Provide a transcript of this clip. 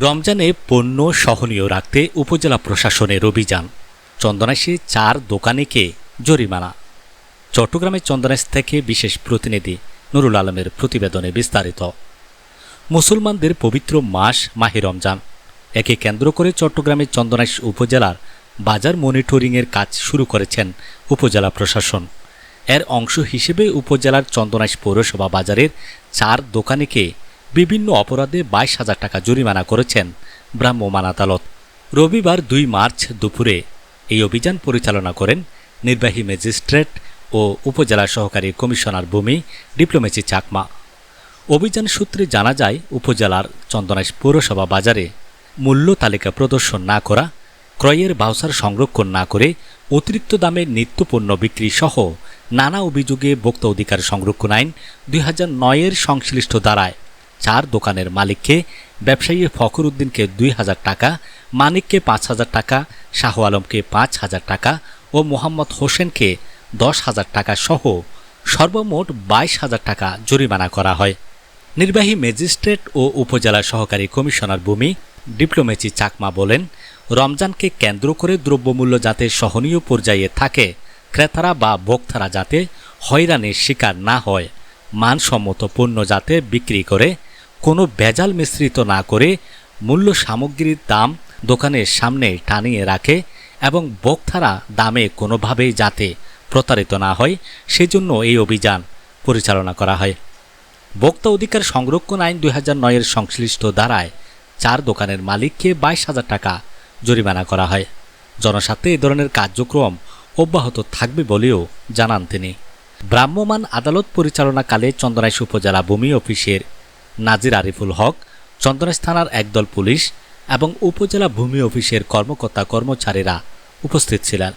রমজানে পণ্য সহনীয় রাখতে উপজেলা প্রশাসনের অভিযান। চন্দনাইশে চার দোকানিকে জরিমানা। চট্টগ্রামের চন্দনাইশ থেকে বিশেষ প্রতিনিধি নুরুল আলমের প্রতিবেদনে বিস্তারিত। মুসলমানদের পবিত্র মাস মাহে রমজান। একে কেন্দ্র করে চট্টগ্রামের চন্দনাইশ উপজেলার বাজার মনিটরিংয়ের কাজ শুরু করেছেন উপজেলা প্রশাসন। এর অংশ হিসেবে উপজেলার চন্দনাইশ পৌরসভা বাজারের চার দোকানিকে বিভিন্ন অপরাধে বাইশ হাজার টাকা জরিমানা করেছেন ভ্রাম্যমাণ আদালত। রবিবার দুই মার্চ দুপুরে এই অভিযান পরিচালনা করেন নির্বাহী ম্যাজিস্ট্রেট ও উপজেলা সহকারী কমিশনার ভূমি ডিপ্লোমেসি চাকমা। অভিযান সূত্রে জানা যায়, উপজেলার চন্দনাইশ পৌরসভা বাজারে মূল্য তালিকা প্রদর্শন না করা, ক্রয়ের বাউসার সংরক্ষণ না করে অতিরিক্ত দামে নিত্যপণ্য বিক্রি সহ নানা অভিযোগে ভোক্তা অধিকার সংরক্ষণ আইন দুই হাজার নয়ের সংশ্লিষ্ট দ্বারায় চার দোকানের মালিককে, ব্যবসায়ী ফখর উদ্দিনকে দুই হাজার টাকা, মানিককে পাঁচ হাজার টাকা, শাহ আলমকে পাঁচ হাজার টাকা ও মোহাম্মদ হোসেনকে দশ হাজার টাকা সহ সর্বমোট বাইশ হাজার টাকা জরিমানা করা হয়। নির্বাহী ম্যাজিস্ট্রেট ও উপজেলা সহকারী কমিশনার ভূমি ডিপ্লোমেসি চাকমা বলেন, রমজানকে কেন্দ্র করে দ্রব্যমূল্য যাতে সহনীয় পর্যায়ে থাকে, ক্রেতারা বা ভোক্তারা যাতে হয়রানির শিকার না হয়, মানসম্মত পণ্য যাতে বিক্রি করে কোনো ভেজাল মিশ্রিত না করে মূল্য সামগ্রীর দাম দোকানের সামনে টানিয়ে রাখে এবং ভোক্তারা দামে কোনোভাবেই যাতে প্রতারিত না হয়, সেজন্য এই অভিযান পরিচালনা করা হয়। ভোক্তা অধিকার সংরক্ষণ আইন দুই হাজার নয়ের সংশ্লিষ্ট ধারায় চার দোকানের মালিককে বাইশ হাজার টাকা জরিমানা করা হয়। জনস্বার্থে এ ধরনের কার্যক্রম অব্যাহত থাকবে বলেও জানান তিনি। ভ্রাম্যমাণ আদালত পরিচালনাকালে চন্দনাইশ উপজেলা ভূমি অফিসের নাজির আরিফুল হক, চন্দনেশ থানার একদল পুলিশ এবং উপজেলা ভূমি অফিসের কর্মকর্তা কর্মচারীরা উপস্থিত ছিলেন।